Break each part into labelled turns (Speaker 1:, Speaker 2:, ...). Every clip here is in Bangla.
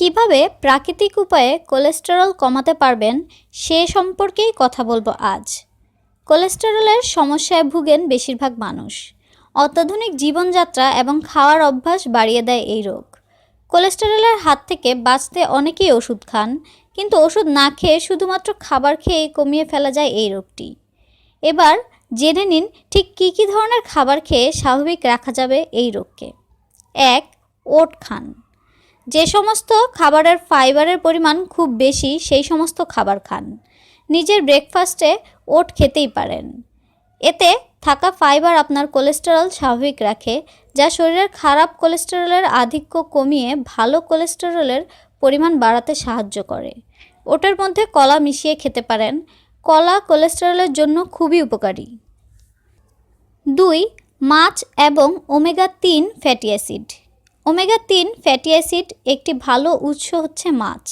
Speaker 1: কীভাবে প্রাকৃতিক উপায়ে কোলেস্টেরল কমাতে পারবেন সে সম্পর্কেই কথা বলব আজ। কোলেস্টেরলের সমস্যায় ভুগেন বেশিরভাগ মানুষ। অত্যাধুনিক জীবনযাত্রা এবং খাওয়ার অভ্যাস বাড়িয়ে দেয় এই রোগ। কোলেস্টেরলের হাত থেকে বাঁচতে অনেকেই ওষুধ খান, কিন্তু ওষুধ না খেয়ে শুধুমাত্র খাবার খেয়ে কমিয়ে ফেলা যায় এই রোগটি। এবার জেনে নিন ঠিক কী কী ধরনের খাবার খেয়ে স্বাভাবিক রাখা যাবে এই রোগকে। এক, ওট খান। যে সমস্ত খাবারের ফাইবারের পরিমাণ খুব বেশি, সেই সমস্ত খাবার খান। নিজের ব্রেকফাস্টে ওট খেতেই পারেন। এতে থাকা ফাইবার আপনার কোলেস্টেরল স্বাভাবিক রাখে, যা শরীরের খারাপ কোলেস্টেরলের আধিক্য কমিয়ে ভালো কোলেস্টেরলের পরিমাণ বাড়াতে সাহায্য করে। ওটের মধ্যে কলা মিশিয়ে খেতে পারেন। কলা কোলেস্টেরলের জন্য খুবই উপকারী। দুই, মাছ এবং ওমেগা তিন ফ্যাটি অ্যাসিড। ওমেগা তিন ফ্যাটি অ্যাসিড একটি ভালো উৎস হচ্ছে মাছ।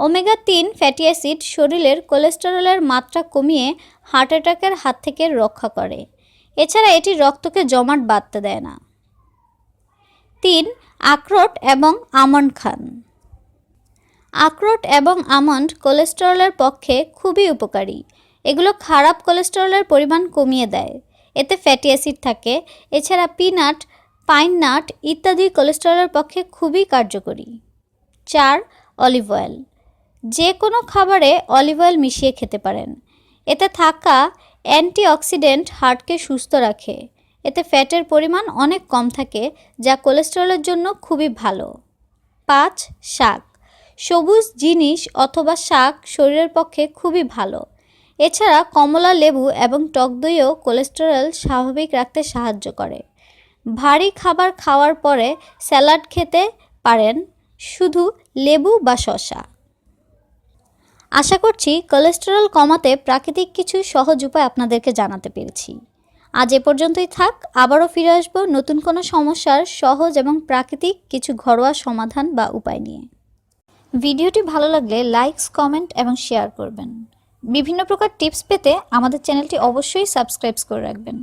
Speaker 1: ওমেগা তিন ফ্যাটি অ্যাসিড শরীরের কোলেস্টেরলের মাত্রা কমিয়ে হার্ট অ্যাটাকের হাত থেকে রক্ষা করে। এছাড়া এটি রক্তকে জমাট বাঁধতে দেয় না। তিন, আখরোট এবং আমন্ড খান। আখরোট এবং আমন্ড কোলেস্টেরলের পক্ষে খুবই উপকারী। এগুলো খারাপ কোলেস্টেরলের পরিমাণ কমিয়ে দেয়। এতে ফ্যাটি অ্যাসিড থাকে। এছাড়া পিনাট পাইন নাট ইত্যাদি কোলেস্টেরলের পক্ষে খুবই কার্যকরী। চার অলিভ অয়েল যে কোনো খাবারে অলিভ অয়েল মিশিয়ে খেতে পারেন। এতে থাকা অ্যান্টিঅক্সিডেন্ট হার্টকে সুস্থ রাখে। এতে ফ্যাটের পরিমাণ অনেক কম থাকে, যা কোলেস্টেরলের জন্য খুবই ভালো। পাঁচ, শাক। সবুজ জিনিস অথবা শাক শরীরের পক্ষে খুবই ভালো। এছাড়া কমলা লেবু এবং টক দইও কোলেস্টেরল স্বাভাবিক রাখতে সাহায্য করে। ভারী খাবার খাওয়ার পরে স্যালাড খেতে পারেন শুধু লেবু বা শসা। আশা করছি কোলেস্টেরল কমাতে প্রাকৃতিক কিছু সহজ উপায় আপনাদেরকে জানাতে পেরেছি। আজ এ পর্যন্তই থাক, আবারও ফিরে আসব নতুন কোনো সমস্যার সহজ এবং প্রাকৃতিক কিছু ঘরোয়া সমাধান বা উপায় নিয়ে। ভিডিওটি ভালো লাগলে লাইকস কমেন্ট এবং শেয়ার করবেন। বিভিন্ন প্রকার টিপস পেতে আমাদের চ্যানেলটি অবশ্যই সাবস্ক্রাইব করে রাখবেন।